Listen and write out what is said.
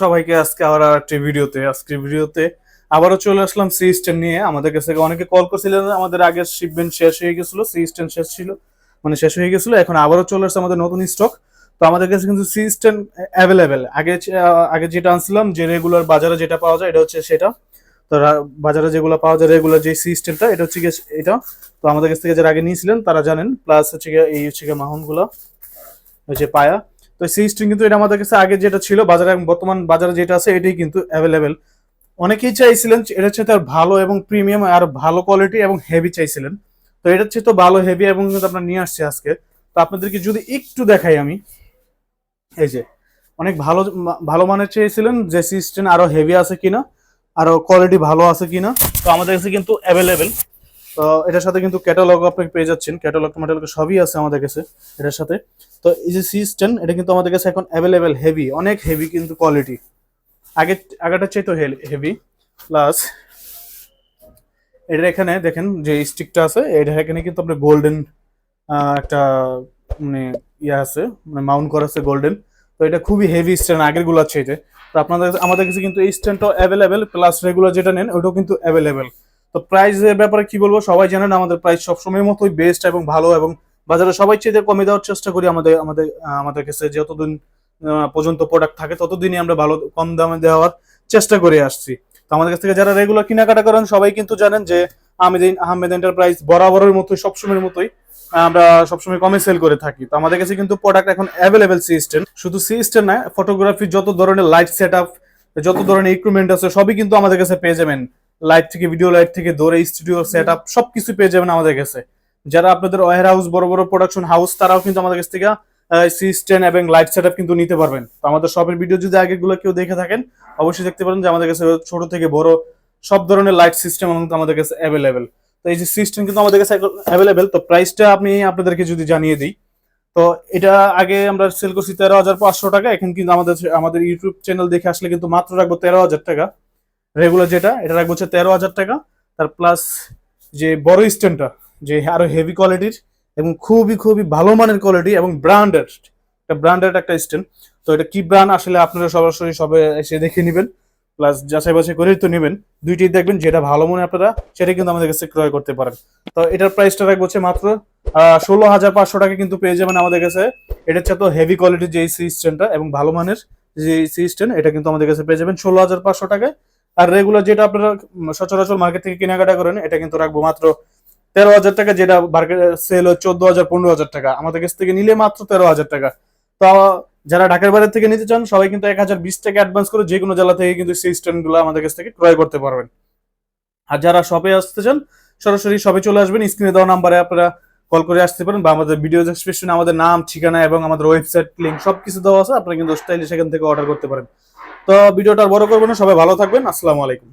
সবাইকে আজকে আবার একটি ভিডিওতে আজকে ভিডিওতে আবারও চলে আসলাম সি স্টেন নিয়ে। আমাদের কাছে অনেকে কল করছিলেন, আমাদের আগের শিপমেন্ট শেষ হয়ে গেছিল সি স্টেন শেষ ছিল মানে শেষ হয়ে গেছিল, এখন আবারও চলে আসছে আমাদের নতুন স্টক তো আমাদের কাছে কিন্তু সি স্টেন অ্যাভেলেবেল আগে আগে যেটা আনছিলাম, যে রেগুলার বাজারে যেটা পাওয়া যায়, এটা হচ্ছে সেটা। তো বাজারে যেগুলো পাওয়া যায় রেগুলার যে সি স্টেনটা এটা হচ্ছে গিয়ে এটা। তো আমাদের কাছ থেকে যারা আগে নিয়েছিলেন, তারা জানেন। প্লাস হচ্ছে গিয়ে এই হচ্ছে গিয়ে মাহনগুলো হচ্ছে পায়া। তো সি স্ট্রিং কিন্তু এটা আমাদের কাছে আগে যেটা ছিল, বাজারে এবং বর্তমান বাজারে যেটা আছে, এটাই কিন্তু অ্যাভেলেবেল অনেকেই চাইছিলেন এটা হচ্ছে তার ভালো এবং প্রিমিয়াম আর ভালো কোয়ালিটি এবং হেভি চাইছিলেন। তো এটা হচ্ছে তো ভালো হেভি এবং কিন্তু আপনার নিয়ে আসছে আজকে। তো আপনাদেরকে যদি একটু দেখাই আমি, এই যে, অনেক ভালো ভালো মানের চেয়েছিলেন যে সিস্টেম আরও হেভি আছে কিনা, আরও কোয়ালিটি ভালো আছে কিনা, তো আমাদের কাছে কিন্তু অ্যাভেলেবেল তো এটার সাথে কিন্তু ক্যাটালগ আপনি পেয়ে যাচ্ছেন। ক্যাটালগ ম্যাটালগ সবই আছে আমাদের কাছে এটার সাথে। তো এই যে সিস্টেম এটা কিন্তু আমাদের কাছে এখন অ্যাভেলেবেল হেভি অনেক হেভি কিন্তু কোয়ালিটি আগে, আগেটার চাইতে হেভি প্লাস এটার এখানে দেখেন যে স্টিকটা আছে, এটার এখানে কিন্তু আপনার গোল্ডেন একটা মানে ইয়ে আছে মানে মাউন্ট করা আছে গোল্ডেন তো এটা খুবই হেভি স্ট্যান্ড আগেরগুলার চাইতে। তো আপনাদের, আমাদের কাছে কিন্তু এই স্ট্যান্ডটাও অ্যাভেলেবেল প্লাস রেগুলার যেটা নেন, ওটাও কিন্তু অ্যাভেলেবেল তো প্রাইসের ব্যাপারে কি বলব? সবাই জানেন আমাদের প্রাইস সবসময় মতোই বেস্ট এবং ভালো এবং বাজারে সবাই চেয়ে কমে দেওয়ার চেষ্টা করি আমাদের আমাদের আমাদের কাছে যতদিন পর্যন্ত প্রোডাক্ট থাকে ততদিনই আমরা ভালো কম দামে দেওয়ার চেষ্টা করে আসছি। তো আমাদের কাছ থেকে যারা রেগুলার কেনাকাটা করেন, সবাই কিন্তু জানেন যে আহমেদ আহমেদ এন্টারপ্রাইজ বরাবরের মতোই, সবসময়ের মতোই আমরা সবসময় কমে সেল করে থাকি। তো আমাদের কাছে কিন্তু প্রোডাক্ট এখন অ্যাভেলেবেল সিস্টেম শুধু সিস্টেম না ফটোগ্রাফি যত ধরনের লাইট সেট যত ধরনের ইকুইপমেন্ট আছে, সবই কিন্তু আমাদের কাছে পেয়ে যাবেন লাইট থেকে ভিডিও লাইট থেকে ধরে স্টুডিও সেট আপ সবকিছু পেয়ে যাবেন আমাদের কাছে। যারা আপনাদের ওয়ার হাউস বড় বড় প্রোডাকশন হাউস তারাও কিন্তু আমাদের কাছ থেকে সিস্টেম এবং লাইট সেট কিন্তু নিতে পারবেন। তো আমাদের শপের ভিডিও যদি আগেগুলো কেউ দেখে থাকেন, অবশ্যই দেখতে পারেন যে আমাদের কাছে ছোট থেকে বড় সব ধরনের লাইট সিস্টেম কিন্তু আমাদের কাছে অ্যাভেলেবেল তো এই যে সিস্টেম কিন্তু আমাদের কাছে অ্যাভেলেবেল তো প্রাইসটা আমি আপনাদেরকে যদি জানিয়ে দিই, তো এটা আগে আমরা সেল করছি তেরো হাজার পাঁচশো টাকা, এখন কিন্তু আমাদের আমাদের ইউটিউব চ্যানেল দেখে আসলে কিন্তু মাত্র রাখব তেরো হাজার টাকা। রেগুলার যেটা, এটা রাখব হচ্ছে তেরো হাজার টাকা। তার প্লাস যে বড় স্ট্যান্ডটা, যে আরও হেভি কোয়ালিটির এবং খুবই খুবই ভালো মানের কোয়ালিটি এবং ব্র্যান্ডেড একটা ব্র্যান্ডেড একটা স্ট্যান্ড। তো এটা কি ব্র্যান্ড আসলে আপনারা সরাসরি সবে এসে দেখে নেবেন প্লাস যাচাই বাছাই করেই তো নেবেন। দুইটাই দেখবেন, যেটা ভালো মনে আপনারা সেটা কিন্তু আমাদের কাছে ক্রয় করতে পারেন। তো এটার প্রাইসটা রাখব হচ্ছে মাত্র ষোলো হাজার পাঁচশো টাকা কিন্তু পেয়ে যাবেন আমাদের কাছে। এটা হচ্ছে তো হেভি কোয়ালিটির যে সি স্ট্যান্ডটা এবং ভালো মানের যে সি স্ট্যান্ড, এটা কিন্তু আমাদের কাছে পেয়ে যাবেন ষোলো হাজার পাঁচশো টাকায়। আর রেগুলার যেটা আপনারা সচরাচর মার্কেট থেকে কেনাকাটা করেন, এটা কিন্তু রাখব মাত্র তেরো হাজার টাকা, যেটা মার্কেট সেল হয় চোদ্দ হাজার, পনেরো হাজার টাকা। আমাদের কাছ থেকে নিলে মাত্র তেরো হাজার টাকা। তো যারা ঢাকার বাইরে থেকে নিতে চান, সবাই কিন্তু এক হাজার বিশ টাকা অ্যাডভান্স করে যে কোনো জেলা থেকে কিন্তু সেই স্ট্যান্ডগুলো আমাদের কাছ থেকে ক্রয় করতে পারবেন। আর যারা শপে আসতে চান, সরাসরি শপে চলে আসবেন স্ক্রিনে দেওয়া নাম্বারে আপনারা কল করে আসতে পারেন বা আমাদের ভিডিও ডেসক্রিপশনে আমাদের নাম, ঠিকানা এবং আমাদের ওয়েবসাইট লিঙ্ক সবকিছু দেওয়া আছে, আপনারা কিন্তু স্টাইলে সেখান থেকে অর্ডার করতে পারেন। তো ভিডিওটা বড় করবেন সবাই ভালো থাকবেন আসসালামু আলাইকুম।